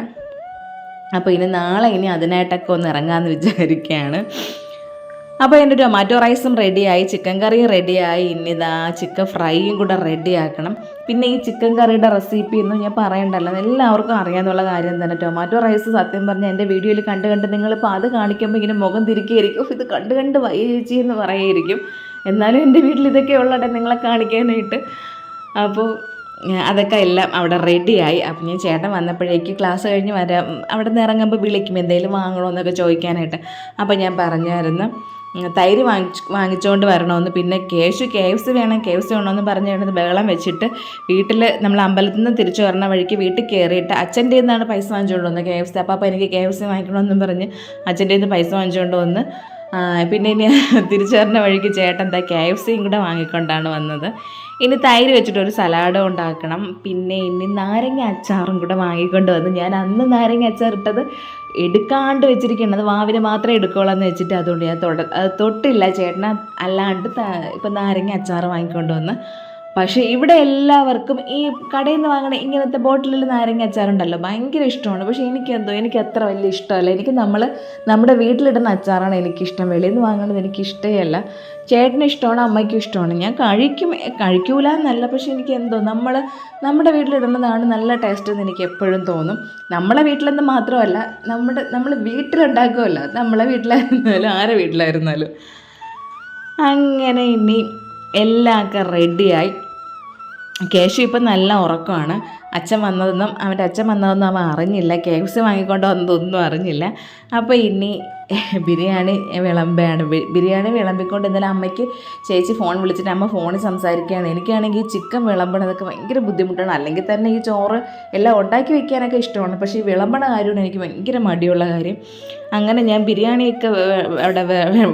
S1: അപ്പോൾ ഇനി നാളെ ഇനി അതിനായിട്ടൊക്കെ ഒന്ന് ഇറങ്ങാമെന്ന് വിചാരിക്കുകയാണ് അപ്പോൾ എന്റെ ടൊമാറ്റോ റൈസും റെഡിയായി ചിക്കൻ കറിയും റെഡിയായി. ഇന്നിതാ ചിക്കൻ ഫ്രൈയും കൂടെ റെഡിയാക്കണം. പിന്നെ ഈ ചിക്കൻ കറിയുടെ റെസിപ്പി ഒന്നും ഞാൻ പറയണ്ടല്ലോ. എല്ലാവർക്കും അറിയാമെന്നുള്ള കാര്യം തന്നെ. ടൊമാറ്റോ റൈസ് സത്യം പറഞ്ഞാൽ എന്റെ വീഡിയോയിൽ കണ്ട് കണ്ട് നിങ്ങളിപ്പോൾ അത് കാണിക്കുമ്പോൾ ഇങ്ങനെ മുഖം തിരിക്കുകയായിരിക്കും ഇത് കണ്ട് കണ്ട് വൈ എന്ന് പറയുമായിരിക്കും എന്നാലും എന്റെ വീട്ടിൽ ഇതൊക്കെ ഉള്ളടേ നിങ്ങളെ കാണിക്കാനായിട്ട്. അപ്പോൾ അതൊക്കെ എല്ലാം അവിടെ റെഡിയായി. അപ്പം ഞാൻ ചേട്ടൻ വന്നപ്പോഴേക്ക് ക്ലാസ് കഴിഞ്ഞ് വരാം. അവിടെ നിന്ന് ഇറങ്ങുമ്പോൾ വിളിക്കും എന്തെങ്കിലും വാങ്ങണമെന്നൊക്കെ ചോദിക്കാനായിട്ട്. അപ്പോൾ ഞാൻ പറഞ്ഞായിരുന്നു തൈര് വാങ്ങിച്ച് വാങ്ങിച്ചുകൊണ്ട് വരണമെന്ന്. പിന്നെ കേശു കെ എഫ് സി വേണം കെ എഫ് സി വേണമെന്ന് പറഞ്ഞു കഴിഞ്ഞത് ബഹളം വെച്ചിട്ട് വീട്ടിൽ നമ്മൾ അമ്പലത്തിൽ നിന്ന് തിരിച്ചു വരണ വഴിക്ക് വീട്ടിൽ കയറിയിട്ട് അച്ഛന്റെ നിന്നാണ് പൈസ വാങ്ങിച്ചുകൊണ്ട് വന്നത് കെ എഫ് സി അപ്പം എനിക്ക് കെ എഫ് സി വാങ്ങിക്കണമെന്നും പറഞ്ഞ് അച്ഛന്റെ നിന്ന് പൈസ വാങ്ങിച്ചുകൊണ്ട് വന്ന് പിന്നെ ഇനി തിരിച്ചു വരണ വഴിക്ക് ചേട്ടൻ എന്താ കെ എഫ് സിയും കൂടെ വാങ്ങിക്കൊണ്ടാണ് വന്നത്. ഇനി തൈര് വെച്ചിട്ട് ഒരു സലാഡ് ഉണ്ടാക്കണം. പിന്നെ ഇനി നാരങ്ങ അച്ചാറും കൂടെ വാങ്ങിക്കൊണ്ട് വന്നു. ഞാൻ അന്ന് നാരങ്ങ അച്ചാർ ഇട്ടത് എടുക്കാണ്ട് വെച്ചിരിക്കുന്നത് വാവിന് മാത്രമേ എടുക്കുകയുള്ളൂ എന്ന് വെച്ചിട്ട് അതുകൊണ്ട് ഞാൻ തൊട തൊട്ടില്ല. ചേട്ടന അല്ലാണ്ട് ഇപ്പം നാരങ്ങ അച്ചാർ വാങ്ങിക്കൊണ്ട് വന്ന് പക്ഷേ ഇവിടെ എല്ലാവർക്കും ഈ കടയിൽ നിന്ന് വാങ്ങണ ഇങ്ങനത്തെ ബോട്ടിലിൽ നാരങ്ങ അച്ചാറുണ്ടല്ലോ ഭയങ്കര ഇഷ്ടമാണ്. പക്ഷേ എനിക്കെന്തോ എനിക്ക് അത്ര വലിയ ഇഷ്ടമല്ല. എനിക്ക് നമ്മൾ നമ്മുടെ വീട്ടിലിടുന്ന അച്ചാറാണ് എനിക്കിഷ്ടം. വെളിയിൽ നിന്ന് വാങ്ങുന്നത് എനിക്ക് ഇഷ്ടമല്ല ചേട്ടന് ഇഷ്ടമാണ് അമ്മയ്ക്കും ഇഷ്ടമാണ്. ഞാൻ കഴിക്കും കഴിക്കൂല എന്നല്ല പക്ഷേ എനിക്ക് എന്തോ നമ്മൾ നമ്മുടെ വീട്ടിലിടുന്നതാണ് നല്ല ടേസ്റ്റ് എന്ന് എനിക്ക് എപ്പോഴും തോന്നും. നമ്മളെ വീട്ടിലെന്ന് മാത്രമല്ല നമ്മുടെ നമ്മൾ വീട്ടിലുണ്ടാക്കുമല്ലോ നമ്മളെ വീട്ടിലായിരുന്നാലും ആരെ വീട്ടിലായിരുന്നാലും. അങ്ങനെ ഇനി എല്ലാമൊക്കെ റെഡിയായി കേശു ഇപ്പം നല്ല ഉറക്കമാണ്. അച്ഛൻ വന്നതൊന്നും അവന്റെ അച്ഛൻ വന്നതൊന്നും അവൻ അറിഞ്ഞില്ല. കെ എഫ് സി വാങ്ങിക്കൊണ്ട് വന്നതൊന്നും അറിഞ്ഞില്ല. അപ്പോൾ ഇനി ബിരിയാണി വിളമ്പാണ് ബിരിയാണി വിളമ്പിക്കൊണ്ട് ഇന്നലെ അമ്മയ്ക്ക് ചേച്ചി ഫോൺ വിളിച്ചിട്ട് അമ്മ ഫോണിൽ സംസാരിക്കുകയാണ്. എനിക്കാണെങ്കിൽ ഈ ചിക്കൻ വിളമ്പണതൊക്കെ ഭയങ്കര ബുദ്ധിമുട്ടാണ്. അല്ലെങ്കിൽ തന്നെ ഈ ചോറ് എല്ലാം ഉണ്ടാക്കി വെക്കാനൊക്കെ ഇഷ്ടമാണ്. പക്ഷേ ഈ വിളമ്പണ കാര്യമാണ് എനിക്ക് ഭയങ്കര മടിയുള്ള കാര്യം. അങ്ങനെ ഞാൻ ബിരിയാണിയൊക്കെ അവിടെ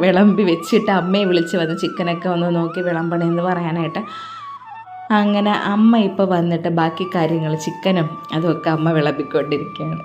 S1: വിളമ്പി വെച്ചിട്ട് അമ്മയെ വിളിച്ച് വന്ന് ചിക്കനൊക്കെ ഒന്ന് നോക്കി വിളമ്പണമെന്ന് പറയാനായിട്ട് അങ്ങനെ അമ്മ ഇപ്പോൾ വന്നിട്ട് ബാക്കി കാര്യങ്ങൾ ചിക്കനും അതുമൊക്കെ അമ്മ വിളമ്പിക്കൊണ്ടിരിക്കുകയാണ്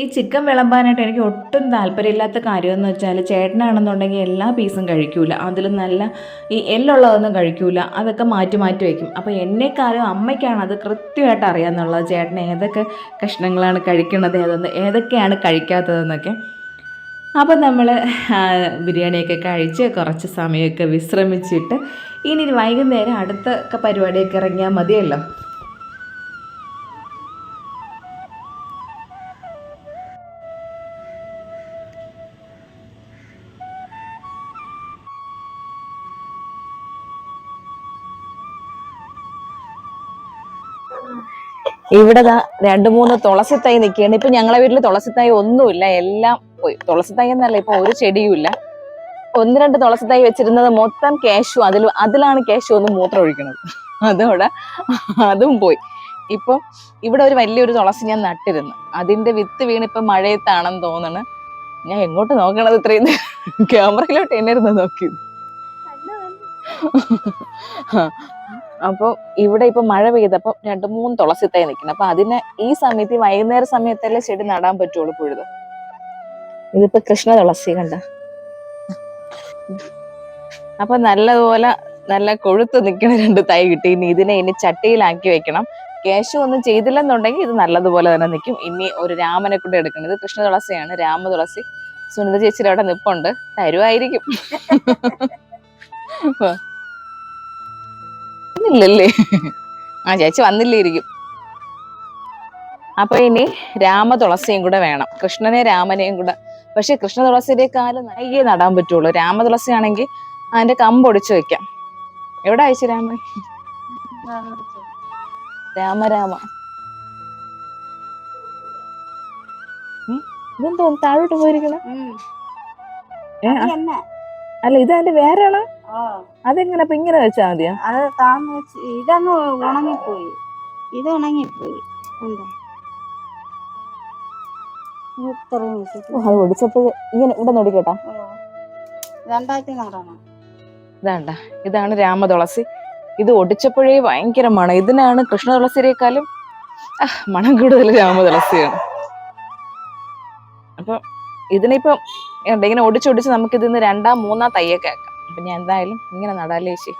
S1: ഈ ചിക്കൻ വിളമ്പാനായിട്ട് എനിക്ക് ഒട്ടും താല്പര്യമില്ലാത്ത കാര്യമെന്ന് വെച്ചാൽ ചേട്ടനാണെന്നുണ്ടെങ്കിൽ എല്ലാ പീസും കഴിക്കൂല. അതിൽ നല്ല ഈ എല്ലുള്ളതൊന്നും കഴിക്കൂല. അതൊക്കെ മാറ്റി മാറ്റി വയ്ക്കും അപ്പോൾ എന്നെക്കാളും അമ്മയ്ക്കാണ് അത് കൃത്യമായിട്ട് അറിയാമെന്നുള്ളത് ചേട്ടൻ ഏതൊക്കെ കഷ്ണങ്ങളാണ് കഴിക്കുന്നത് ഏതൊന്ന് ഏതൊക്കെയാണ് കഴിക്കാത്തതെന്നൊക്കെ. അപ്പോൾ നമ്മൾ ബിരിയാണിയൊക്കെ കഴിച്ച് കുറച്ച് സമയമൊക്കെ വിശ്രമിച്ചിട്ട് ഇനി വൈകുന്നേരം അടുത്ത പരിപാടിയൊക്കെ ഇറങ്ങിയാൽ മതിയല്ലോ.
S2: ഇവിടെ രണ്ടു മൂന്ന് തുളസി തൈ നിൽക്കുകയാണ്. ഇപ്പൊ ഞങ്ങളെ വീട്ടിൽ തുളസി തൈ ഒന്നുമില്ല. എല്ലാം പോയി. തുളസി തൈ എന്നല്ല ഇപ്പൊ ഒരു ചെടിയുമില്ല. ഒന്ന് രണ്ട് തുളസി തൈ വെച്ചിരുന്നത് മൊത്തം കേശു അതിൽ അതിലാണ് കേശു ഒന്ന് മൂത്രം ഒഴിക്കുന്നത് അതോടെ അതും പോയി. ഇപ്പം ഇവിടെ ഒരു വലിയൊരു തുളസി ഞാൻ നട്ടിരുന്നു. അതിന്റെ വിത്ത് വീണ് ഇപ്പൊ മഴയത്താണെന്ന് തോന്നണ്. ഞാൻ എങ്ങോട്ട് നോക്കണത് ഇത്രയും ക്യാമറയിലോട്ട് എന്നായിരുന്നു നോക്കിയത് അപ്പോൾ ഇവിടെ ഇപ്പൊ മഴ പെയ്തപ്പോ രണ്ട് മൂന്ന് തുളസി തൈ നിൽക്കണം അപ്പൊ അതിന് ഈ സമയത്ത് വൈകുന്നേര സമയത്തല്ലേ ചെടി നടാൻ പറ്റുള്ളൂ പുഴുത്? ഇതിപ്പോ കൃഷ്ണ തുളസി കണ്ട? അപ്പൊ നല്ലതുപോലെ നല്ല കൊഴുത്ത് നിൽക്കുന്ന രണ്ട് തൈ കിട്ടി. ഇനി ഇതിനെ ഇനി ചട്ടിയിലാക്കി വെക്കണം. കേശു ഒന്നും ചെയ്തില്ലെന്നുണ്ടെങ്കിൽ ഇത് നല്ലതുപോലെ തന്നെ നിൽക്കും. ഇനി ഒരു രാമനെ കൊണ്ട് എടുക്കണം. ഇത് കൃഷ്ണ തുളസിയാണ്. രാമ തുളസി. സുനിത ചേച്ചിയുടെ അവിടെ നിപ്പുണ്ട്. തരുമായിരിക്കും ഇല്ലല്ലേ ആ ചേച്ചി വന്നില്ലേ ഇരിക്കും അപ്പൊ ഇനി രാമ തുളസിയും കൂടെ വേണം. കൃഷ്ണനെ രാമനെയും കൂടെ. പക്ഷെ കൃഷ്ണ തുളസിയുടെ കാൽ നൈകെ നടാൻ പറ്റുള്ളൂ. രാമ തുളസി ആണെങ്കിൽ അതിന്റെ കമ്പ് ഒടിച്ചു വെക്കാം. എവിടെ അയച്ചു രാമൻ? രാമ രാമ. ഉം, ഇതെന്തോ താഴോട്ട് പോയിരിക്കണ? അല്ല ഇത് അതിന്റെ വേറെ
S4: ആ
S2: അതെങ്ങനെ? ഇങ്ങനെ വെച്ചാ മതിയോ?
S4: അത് താന്ന് വെച്ച് ഇതങ്ങ് ഉണങ്ങിപ്പോയി. ഇത് ഉണങ്ങിപ്പോയി. എന്താ? ഇത്രയും വെച്ചിട്ട്.
S2: അത് ഒടിച്ചപ്പോഴേ ഇങ്ങനെ ഇവിടെ നോടിക്കട്ടാ ഇതാണ്ട. ഇതാണ് രാമതുളസി ഇത് ഒടിച്ചപ്പോഴേ ഭയങ്കര മണം. ഇതിനാണ് കൃഷ്ണ തുളസിയേക്കാളും മണം കൂടുതൽ രാമതുളസിയാണ് അപ്പൊ ഇതിനിപ്പം എന്താ ഇങ്ങനെ ഒടിച്ചൊടിച്ച് നമുക്ക് ഇതിന്ന് രണ്ടാം മൂന്നാം തയ്യൊക്കെ ആക്കാം. അപ്പൊ ഞാൻ എന്തായാലും ഇങ്ങനെ നടാലേ ചേച്ചി?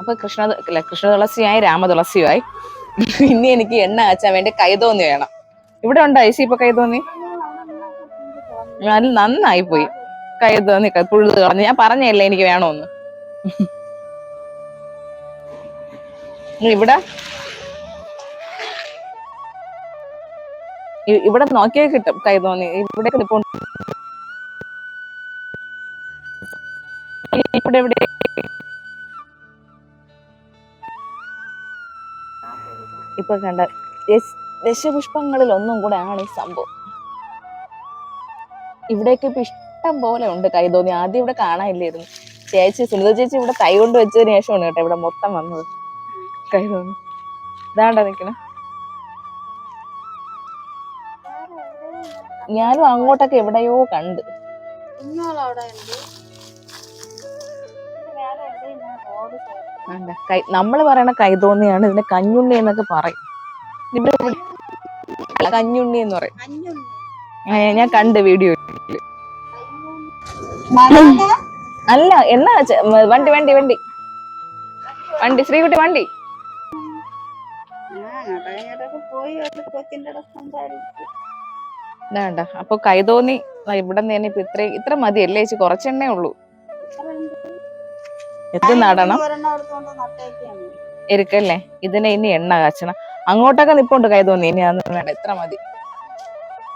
S2: അപ്പൊ കൃഷ്ണ അല്ല കൃഷ്ണ തുളസിയായി രാമ തുളസിയുമായി ഇനി എനിക്ക് എണ്ണ കാച്ചാൻ വേണ്ടി കൈതോന്നി വേണം. ഇവിടെ ഉണ്ടോ ഐസി ഇപ്പൊ കൈതോന്നി? ഞാൻ നന്നായി പോയി. കൈതോന്നി പുഴുത് കളഞ്ഞ്. ഞാൻ പറഞ്ഞല്ലേ എനിക്ക് വേണമെന്ന് ഇനി ഇവിടെ? ഇവിടെ നോക്കിയാൽ കിട്ടും കൈതോന്നി. ഇവിടെ കിടപ്പുണ്ട് ഇവിടെ ഇവിടെ ഇപ്പൊ കണ്ട ദശ- ദശപുഷ്പങ്ങളിൽ ഒന്നും കൂടെ ആണ് ഈ സംഭവം. ഇവിടെയൊക്കെ ഇപ്പൊ ഇഷ്ടം പോലെ ഉണ്ട് കൈ തോന്നി. ആദ്യം ഇവിടെ കാണാനില്ലായിരുന്നു. ചേച്ചി സുനിത ചേച്ചി ഇവിടെ തൈ കൊണ്ട് വെച്ചതിന് ശേഷമാണ് കേട്ടോ ഇവിടെ മൊത്തം വന്നത്. കൈ തോന്നി. ഇതാണ്ടാ നിക്കണ. ഞാനും അങ്ങോട്ടൊക്കെ എവിടെയോ കണ്ട്.
S1: കൈ നമ്മൾ പറയണ കൈതോന്നിയാണ് ഇതിന് കഞ്ഞുണ്ണി എന്നൊക്കെ പറയും. കഞ്ഞുണ്ണി എന്ന് പറയും. ഞാൻ കണ്ട് വീഡിയോ അല്ല എന്നാ വണ്ടി വണ്ടി വണ്ടി. വണ്ടി ശ്രീകുട്ടി വണ്ടി. വേണ്ട. അപ്പൊ കൈതോന്നി ഇവിടെ നിന്ന് തന്നെ ഇപ്പൊ ഇത്ര മതി അല്ലേ ചേച്ചി? കുറച്ചെണ്ണേ ഉള്ളൂ. ഇത് നടണം. എരുക്കല്ലേ ഇതിനെ ഇനി എണ്ണ കാച്ചണം. അങ്ങോട്ടൊക്കെ നിപ്പുണ്ട് കൈതോന്നി. ഇനി അതൊന്നും വേണ്ട. ഇത്ര മതി.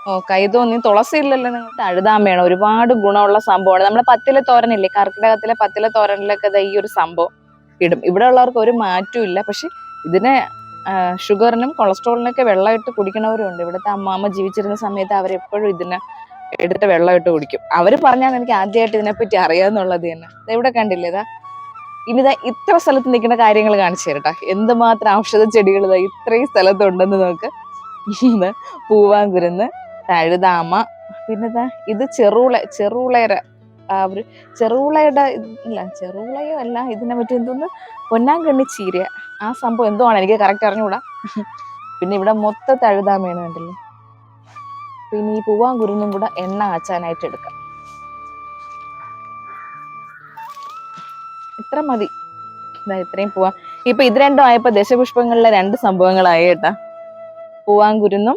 S1: ഓ കൈതോന്നി. തുളസി ഇല്ലല്ലോ നിങ്ങൾക്ക്? അഴുതാൻ വേണം. ഒരുപാട് ഗുണമുള്ള സംഭവമാണ്. നമ്മുടെ പത്തിലെ തോരനില്ലേ? കർക്കിടകത്തിലെ പത്തിലെ തോരനിലൊക്കെ ഈ ഒരു സംഭവം ഇടും. ഇവിടെ ഉള്ളവർക്ക് ഒരു മാറ്റവും ഇല്ല. പക്ഷെ ഇതിനെ ഷുഗറിനും കൊളസ്ട്രോളിനൊക്കെ വെള്ളമിട്ട് കുടിക്കണവരും ഉണ്ട് ഇവിടുത്തെ അമ്മാമ്മ ജീവിച്ചിരുന്ന സമയത്ത് അവരെപ്പോഴും ഇതിനെ എടുത്തിട്ട് വെള്ളമിട്ട് കുടിക്കും. അവർ പറഞ്ഞാണ് എനിക്ക് ആദ്യമായിട്ട് ഇതിനെപ്പറ്റി അറിയാന്നുള്ളത് തന്നെ. ഇവിടെ കണ്ടില്ലേ? ഇതാ. ഇനി ഇതാ ഇത്ര സ്ഥലത്ത് നിൽക്കുന്ന കാര്യങ്ങൾ കാണിച്ചു തരട്ടാ. എന്തുമാത്രം ഔഷധ ചെടികൾ ഇതാ ഇത്രയും സ്ഥലത്തുണ്ടെന്ന് നോക്ക്. ഇന്ന് പൂവാങ്കുരുന്ന് തഴുതാമ പിന്നെ ദാ ഇത് ചെറുള ചെറുളയര ആ ഒരു ചെറുളയുടെ ഇല്ല ചെറുളയോ അല്ല ഇതിനെ പറ്റി എന്തോന്ന്? പൊന്നാങ്കണ്ണി ചീര. ആ സംഭവം എന്തോ ആണ് എനിക്ക് കറക്റ്റ് അറിഞ്ഞുകൂടാ പിന്നെ ഇവിടെ മൊത്തം തഴുതാമയാണ് കണ്ടില്ലേ? പിന്നെ ഈ പൂവാങ്കുരുന്നും കൂടെ എണ്ണ ആച്ചാനായിട്ട് എടുക്കാം. ഇത്ര മതി. ഇതാ ഇത്രയും പോവാം. ഇപ്പൊ ഇത് രണ്ടും ആയപ്പോ ദശപുഷ്പങ്ങളിലെ രണ്ട് സംഭവങ്ങളായി കേട്ടാ. പൂവാങ്കുരുന്നും കുരുന്നും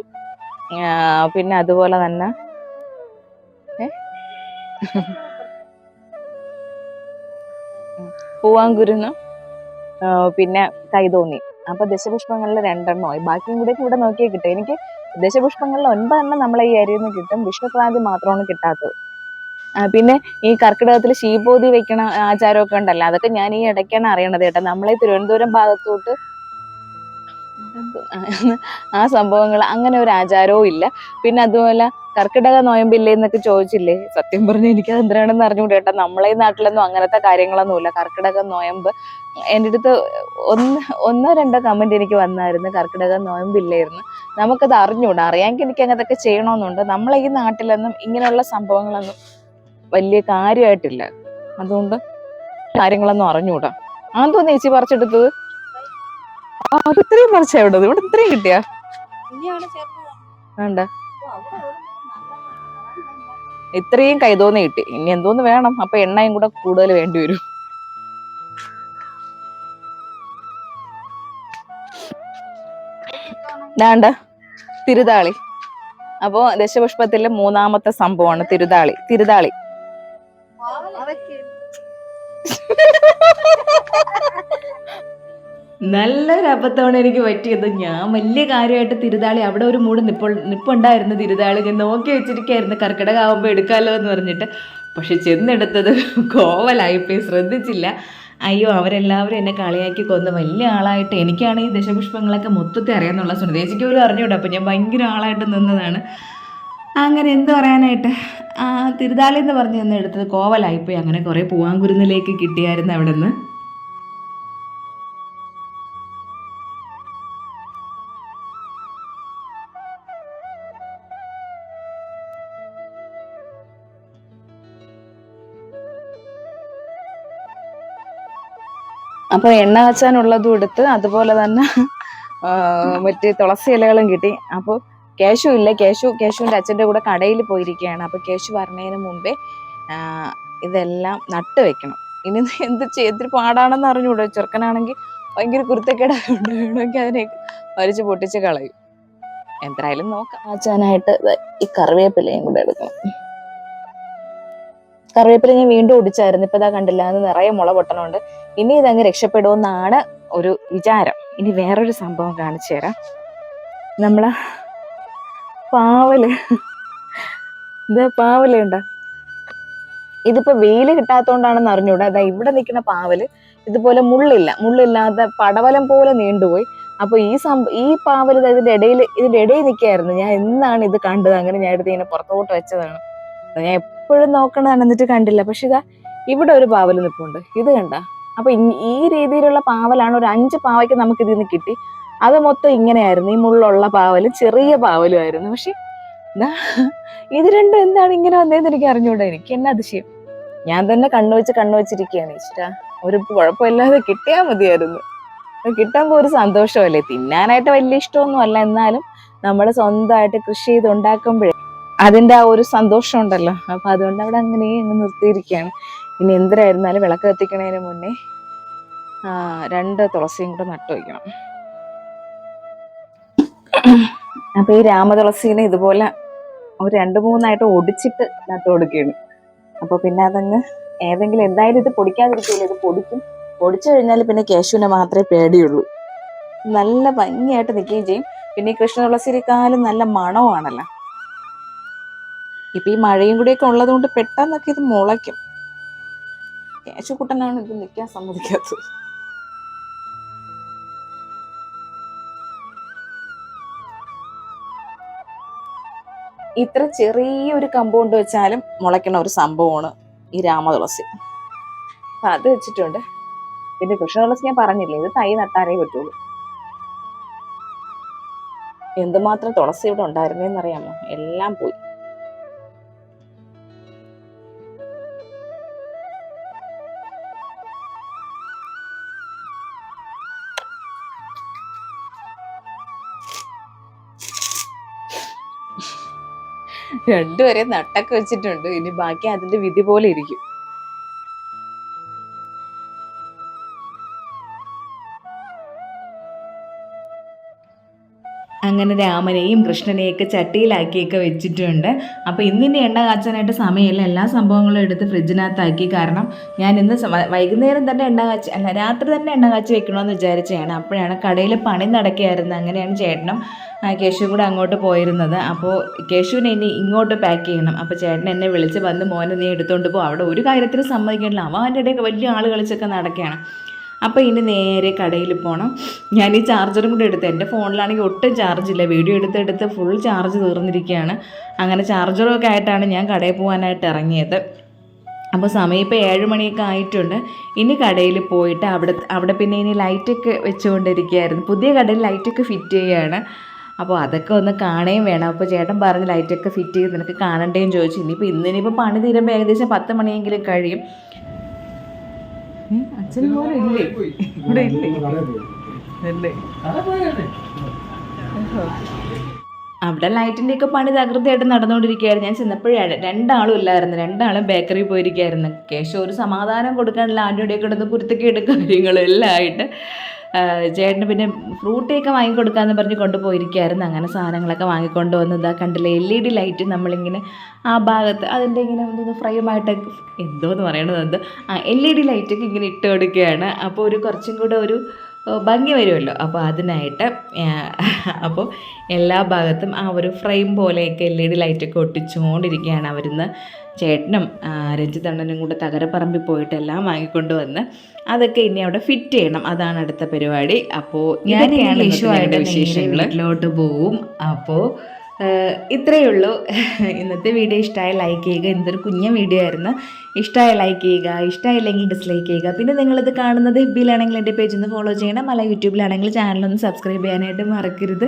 S1: പിന്നെ അതുപോലെ തന്നെ. പൂവാങ്കുരുന്നും പിന്നെ കൈതോന്നി. അപ്പൊ ദശപുഷ്പങ്ങളിൽ രണ്ടെണ്ണമായി ബാക്കിയും കൂടെ ഇവിടെ നോക്കിയാൽ കിട്ടും. എനിക്ക് ദശപുഷ്പങ്ങളിൽ ഒൻപതെണ്ണം നമ്മളെ ഈ അരിയിൽ നിന്ന് കിട്ടും. വിഷ്ണുക്രാന്തി മാത്രമാണ് കിട്ടാത്തത്. പിന്നെ ഈ കർക്കിടകത്തിൽ ശീപോതി വെക്കണ ആചാരമൊക്കെ ഉണ്ടല്ലോ അതൊക്കെ ഞാൻ ഈ ഇടയ്ക്കാണ് അറിയണത് കേട്ടോ. നമ്മളെ തിരുവനന്തപുരം ഭാഗത്തോട്ട് ആ സംഭവങ്ങൾ അങ്ങനെ ഒരു ആചാരവും ഇല്ല. പിന്നെ അതുപോലെ കർക്കിടക നോയമ്പില്ലേ എന്നൊക്കെ ചോദിച്ചില്ലേ? സത്യം പറഞ്ഞു എനിക്ക് എന്തിനാണെന്ന് അറിഞ്ഞുകൂടെ കേട്ടോ. നമ്മളെ നാട്ടിലൊന്നും അങ്ങനത്തെ കാര്യങ്ങളൊന്നുമില്ല കർക്കിടക നോയമ്പ് എന്റെ അടുത്ത് ഒന്ന് ഒന്നോ രണ്ടോ കമന്റ് എനിക്ക് വന്നായിരുന്നു. കർക്കിടക നോയമ്പില്ലായിരുന്നു. നമുക്കത് അറിഞ്ഞുകൂടാ അറിയാമെങ്കിൽ എനിക്ക് അങ്ങനത്തൊക്കെ ചെയ്യണമെന്നുണ്ട് നമ്മളെ ഈ നാട്ടിലൊന്നും ഇങ്ങനെയുള്ള സംഭവങ്ങളൊന്നും വലിയ കാര്യമായിട്ടില്ല അതുകൊണ്ട് കാര്യങ്ങളൊന്നും അറിഞ്ഞൂടാ. ആ തോന്നി ചേച്ചി പറിച്ചെടുത്തത്? ആ ഇത്രയും പറിച്ച ഇവിടെ ഇവിടെ ഇത്രയും കിട്ടിയാ? വേണ്ട. ഇത്രയും കൈതോന്ന് കിട്ടി. ഇനി എന്തോന്ന് വേണം? അപ്പൊ എണ്ണയും കൂടെ കൂടുതൽ വേണ്ടി വരും. ദാണ്ട തിരുതാളി. അപ്പോ ദശപുഷ്പത്തിലെ മൂന്നാമത്തെ സംഭവമാണ് തിരുതാളി. തിരുതാളി.
S5: നല്ലൊരു അബദ്ധമാണ് എനിക്ക് പറ്റിയത്. ഞാൻ വലിയ കാര്യമായിട്ട് തിരുതാളി അവിടെ ഒരു മൂട് നിപ്പോൾ നിപ്പുണ്ടായിരുന്നു തിരുതാളി. നോക്കി വെച്ചിരിക്കായിരുന്നു കർക്കിടകമാകുമ്പോൾ എടുക്കാമല്ലോ എന്ന് പറഞ്ഞിട്ട്. പക്ഷെ ചെന്നെടുത്തത് കോവലായിപ്പോയി ശ്രദ്ധിച്ചില്ല. അയ്യോ അവരെല്ലാവരും എന്നെ കളിയാക്കി കൊന്ന് വലിയ ആളായിട്ട് എനിക്കാണ് ഈ ദശപുഷ്പങ്ങളൊക്കെ മൊത്തത്തിൽ അറിയാമെന്നുള്ള സുനിതേച്ചിക്ക് പോലും അറിഞ്ഞൂടാ അപ്പം ഞാൻ ഭയങ്കര ആളായിട്ട് നിന്നതാണ്. അങ്ങനെ എന്ത് പറയാനായിട്ട്? തിരുതാളി എന്ന് പറഞ്ഞ് തന്നെ എടുത്തത് കോവലായിപ്പോയി. അങ്ങനെ കുറേ പൂവാങ്കുരുന്നിലേക്ക് കിട്ടിയായിരുന്നു അവിടെ നിന്ന്
S1: അപ്പോൾ എണ്ണ കാച്ചാനുള്ളതും എടുത്ത് അതുപോലെ തന്നെ മറ്റേ തുളസി ഇലകളും കിട്ടി. അപ്പോൾ കേശു ഇല്ല. കേശു കേശുവിന്റെ അച്ഛന്റെ കൂടെ കടയിൽ പോയിരിക്കുകയാണ്. അപ്പോൾ കേശു പറഞ്ഞതിന് മുമ്പേ ഇതെല്ലാം നട്ട് വെക്കണം. ഇനി എന്ത് ചെയ്തിട്ട് പാടാണെന്ന് അറിഞ്ഞൂടോ? ചെറുക്കനാണെങ്കിൽ ഭയങ്കര കുരുത്തക്കേടായതുകൊണ്ട് വേണമെങ്കിൽ അതിനെ വരച്ച് പൊട്ടിച്ച് കളയും. എന്തായാലും നോക്കാം. ആച്ചാനായിട്ട് ഈ കറിവേപ്പിലയും കൂടെ എടുക്കണം. കറിവേപ്പില ഞാൻ വീണ്ടും ഒടിച്ചായിരുന്നു. ഇപ്പൊ ഇതാ കണ്ടില്ല. അത് നിറയെ മുള പൊട്ടണുണ്ട്. ഇനി ഇതങ്ങ് രക്ഷപ്പെടുമെന്നാണ് ഒരു വിചാരം. ഇനി വേറൊരു സംഭവം കാണിച്ചു തരാം. നമ്മളെ പാവൽ. ഇത് പാവലുണ്ട ഇതിപ്പോ വെയിൽ കിട്ടാത്തോണ്ടാണെന്ന് അറിഞ്ഞൂടാ. അതാ ഇവിടെ നിൽക്കുന്ന പാവൽ ഇതുപോലെ മുള്ളില്ല. മുള്ളില്ലാതെ പടവലം പോലെ നീണ്ടുപോയി. അപ്പൊ ഈ സംഭ ഈ പാവൽ ദാ ഇതിന്റെ ഇടയിൽ ഇതിന്റെ ഇടയിൽ നിൽക്കായിരുന്നു ഞാൻ എന്നാണ് ഇത് കണ്ടത്? അങ്ങനെ ഞാൻ എടുത്ത് ഇങ്ങനെ പുറത്തോട്ട് വെച്ചതാണ്. ഞാൻ എപ്പോഴും നോക്കണതാണ് എന്നിട്ട് കണ്ടില്ല. പക്ഷെ ഇതാ ഇവിടെ ഒരു പാവൽ നിൽപ്പുണ്ട്. ഇത് കണ്ട. അപ്പൊ ഈ രീതിയിലുള്ള പാവലാണ് ഒരു അഞ്ച് പാവയ്ക്ക് നമുക്ക് ഇതിൽ നിന്ന് കിട്ടി. അത് മൊത്തം ഇങ്ങനെയായിരുന്നു. ഈ മുള്ളുള്ള പാവലും ചെറിയ പാവലും ആയിരുന്നു. പക്ഷെ ഇത് രണ്ടും എന്താണ് ഇങ്ങനെ വന്നതെന്ന് എനിക്ക് അറിഞ്ഞൂടാ. എനിക്ക് എന്നെ അതിശയം. ഞാൻ തന്നെ കണ്ണു വെച്ച് കണ്ണു വെച്ചിരിക്കുകയാണ് ഈശ്വരാ
S6: ഒരു കുഴപ്പമില്ലാതെ കിട്ടിയാൽ മതിയായിരുന്നു. കിട്ടുമ്പോൾ ഒരു സന്തോഷമല്ലേ? തിന്നാനായിട്ട് വലിയ ഇഷ്ടമൊന്നും അല്ല. എന്നാലും നമ്മൾ സ്വന്തമായിട്ട് കൃഷി ചെയ്ത് ഉണ്ടാക്കുമ്പോഴേ അതിന്റെ ആ ഒരു സന്തോഷം ഉണ്ടല്ലോ. അപ്പൊ അതുകൊണ്ട് അവിടെ അങ്ങനെ അങ്ങ് നിർത്തിയിരിക്കുകയാണ്. ഇനി എന്തരായിരുന്നാലും വിളക്ക് കത്തിക്കണതിന് മുന്നേ രണ്ട് തുളസിയും കൂടെ നട്ടു വയ്ക്കണം. അപ്പൊ ഈ രാമതുളസീനെ ഇതുപോലെ ഒരു രണ്ട് മൂന്നായിട്ട് ഒടിച്ചിട്ട് നട്ടു കൊടുക്കുകയാണ്. അപ്പൊ പിന്നെ അതങ്ങ് ഏതെങ്കിലും എന്തായാലും ഇത് പൊടിക്കാതിരിക്കില്ല ഇത് പൊടിക്കും. പൊടിച്ചു കഴിഞ്ഞാൽ പിന്നെ കേശുവിനെ മാത്രമേ പേടിയുള്ളൂ. നല്ല ഭംഗിയായിട്ട് നിൽക്കുകയും ചെയ്യും. പിന്നെ ഈ കൃഷ്ണ തുളസിരിക്കാലും നല്ല മണവുമാണല്ലോ. ഇപ്പൊ ഈ മഴയും കൂടിയൊക്കെ ഉള്ളത് കൊണ്ട് പെട്ടെന്നൊക്കെ ഇത് മുളയ്ക്കും. കേശുക്കുട്ടനാണ് ഇത് നിൽക്കാൻ സമ്മതിക്കാത്തത്. ഇത്ര ചെറിയൊരു കമ്പൗണ്ട് വെച്ചാലും മുളയ്ക്കണ ഒരു സംഭവമാണ് ഈ രാമതുളസി അപ്പൊ അത് വെച്ചിട്ടുണ്ട്. പിന്നെ കൃഷ്ണതുളസി ഞാൻ പറഞ്ഞില്ലേ ഇത് തൈ നട്ടാലേ പറ്റുള്ളൂ. എന്തുമാത്രം തുളസി ഇവിടെ ഉണ്ടായിരുന്നേന്നറിയാമോ? എല്ലാം പോയി. രണ്ടുപേരെ നട്ടൊക്കെ വെച്ചിട്ടുണ്ട്. ഇനി ബാക്കി അതിന്റെ വിധി പോലെ ഇരിക്കും.
S1: അങ്ങനെ രാമനെയും കൃഷ്ണനെയൊക്കെ ചട്ടിയിലാക്കിയൊക്കെ വെച്ചിട്ടുണ്ട്. അപ്പോൾ ഇന്നിന്റെ എണ്ണ കാച്ചാനായിട്ട് സമയമില്ല. എല്ലാ സംഭവങ്ങളും എടുത്ത് ഫ്രിഡ്ജിനകത്താക്കി. കാരണം ഞാൻ ഇന്ന് വൈകുന്നേരം തന്നെ എണ്ണ കാച്ചി അല്ല രാത്രി തന്നെ എണ്ണ കാച്ചി വെക്കണമെന്ന് വിചാരിച്ചതാണ്. അപ്പോഴാണ് കടയിൽ പണി നടക്കുകയായിരുന്നു. അങ്ങനെയാണ് ചേട്ടനും കേശു കൂടെ അങ്ങോട്ട് പോയിരുന്നത്. അപ്പോൾ കേശുവിനെ ഇനി ഇങ്ങോട്ട് പാക്ക് ചെയ്യണം. അപ്പോൾ ചേട്ടൻ എന്നെ വിളിച്ച് വന്ന് മോനെ നീ എടുത്തുകൊണ്ട് പോകും അവിടെ ഒരു കാര്യത്തിനും സമ്മതിക്കണില്ല. അവൻ അതിന്റെ ഇടയ്ക്ക് വലിയ ആൾ കളിച്ചൊക്കെ നടക്കുകയാണ്. അപ്പോൾ ഇനി നേരെ കടയിൽ പോകണം ഞാൻ ഈ ചാർജറും കൂടെ എടുത്ത് എന്റെ ഫോണിലാണെങ്കിൽ ഒട്ടും ചാർജ് ഇല്ല. വീഡിയോ എടുത്തെടുത്ത് ഫുൾ ചാർജ് തീർന്നിരിക്കുകയാണ്. അങ്ങനെ ചാർജറും ഒക്കെ ആയിട്ടാണ് ഞാൻ കടയിൽ പോകാനായിട്ട് ഇറങ്ങിയത്. അപ്പോൾ സമയം ഇപ്പോൾ ഏഴ് മണിയൊക്കെ ആയിട്ടുണ്ട്. ഇനി കടയിൽ പോയിട്ട് അവിടെ അവിടെ പിന്നെ ഇനി ലൈറ്റൊക്കെ വെച്ചുകൊണ്ടിരിക്കുകയായിരുന്നു. പുതിയ കടയിൽ ലൈറ്റൊക്കെ ഫിറ്റ് ചെയ്യുകയാണ്. അപ്പോൾ അതൊക്കെ ഒന്ന് കാണുകയും വേണം. അപ്പോൾ ചേട്ടൻ പറഞ്ഞ് ലൈറ്റൊക്കെ ഫിറ്റ് ചെയ്ത് നിനക്ക് കാണണ്ടേന്ന് ചോദിച്ചു. ഇനിയിപ്പോൾ ഇന്നിനിപ്പോൾ പണി തീരുമ്പോൾ ഏകദേശം പത്ത് മണിയെങ്കിലും കഴിയും. അച്ഛൻ പോലെ ഇല്ലേ? ഇവിടെ ഇല്ലേ? അവിടെ ലൈറ്റിന്റെ ഒക്കെ പണി തകൃതിയായിട്ട് നടന്നുകൊണ്ടിരിക്കുകയായിരുന്നു. ഞാൻ ചെന്നപ്പോഴാണ് രണ്ടാളും ഇല്ലായിരുന്നു. രണ്ടാളും ബേക്കറിയിൽ പോയിരിക്കുകയായിരുന്നു. കേശവ ഒരു സമാധാനം കൊടുക്കാനുള്ള ആന്റെ കിടന്ന് കുരുത്തക്കേട് എടുക്കുക കാര്യങ്ങളെല്ലാം ആയിട്ട്. ചേട്ടന് പിന്നെ ഫ്രൂട്ടിയൊക്കെ വാങ്ങിക്കൊടുക്കാമെന്ന് പറഞ്ഞ് കൊണ്ടുപോയിരിക്കുകയായിരുന്നു അങ്ങനെ സാധനങ്ങളൊക്കെ വാങ്ങിക്കൊണ്ട് വന്ന് കണ്ടില്ലേ എൽ ഇ ഡി ലൈറ്റ് നമ്മളിങ്ങനെ ആ ഭാഗത്ത് അതിന്റെ ഇങ്ങനെ എന്തോന്ന് എന്തോ എന്ന് പറയണത് എന്ത് ആ എൽ ഇ ഡി ലൈറ്റൊക്കെ ഇങ്ങനെ ഇട്ട് കൊടുക്കുകയാണ്. അപ്പോൾ ഒരു കുറച്ചും കൂടെ ഒരു ഭംഗി വരുമല്ലോ. അപ്പോൾ അതിനായിട്ട് അപ്പോൾ എല്ലാ ഭാഗത്തും ആ ഒരു ഫ്രെയിം പോലെയൊക്കെ എൽ ഇ ഡി ലൈറ്റൊക്കെ ഒട്ടിച്ചുകൊണ്ടിരിക്കുകയാണ് അവരിന്ന്. ചേട്ടനും രഞ്ജിത്തണ്ണനും കൂടെ തകരപ്പറമ്പിൽ പോയിട്ട് എല്ലാം വാങ്ങിക്കൊണ്ട് വന്ന് അതൊക്കെ ഇനി അവിടെ ഫിറ്റ് ചെയ്യണം. അതാണ് അടുത്ത പരിപാടി. അപ്പോൾ ഞാൻ വിശേഷങ്ങൾ വീട്ടിലോട്ട് പോവും. അപ്പോൾ ഇത്രയേ ഉള്ളൂ. ഇന്നത്തെ വീഡിയോ ഇഷ്ടമായ ലൈക്ക് ചെയ്യുക. എന്തൊരു കുഞ്ഞ വീഡിയോ ആയിരുന്നു. ഇഷ്ടമായ ലൈക്ക് ചെയ്യുക. ഇഷ്ടമായില്ലെങ്കിൽ ഡിസ്ലൈക്ക് ചെയ്യുക. പിന്നെ നിങ്ങളിത് കാണുന്നത് ഹിബിയിലാണെങ്കിൽ എന്റെ പേജ് ഒന്ന് ഫോളോ ചെയ്യണം. അല്ല യൂട്യൂബിലാണെങ്കിൽ ചാനലൊന്ന് സബ്സ്ക്രൈബ് ചെയ്യാനായിട്ട് മറക്കരുത്.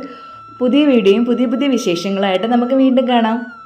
S1: പുതിയ വീഡിയോയും പുതിയ പുതിയ വിശേഷങ്ങളായിട്ട് നമുക്ക് വീണ്ടും കാണാം.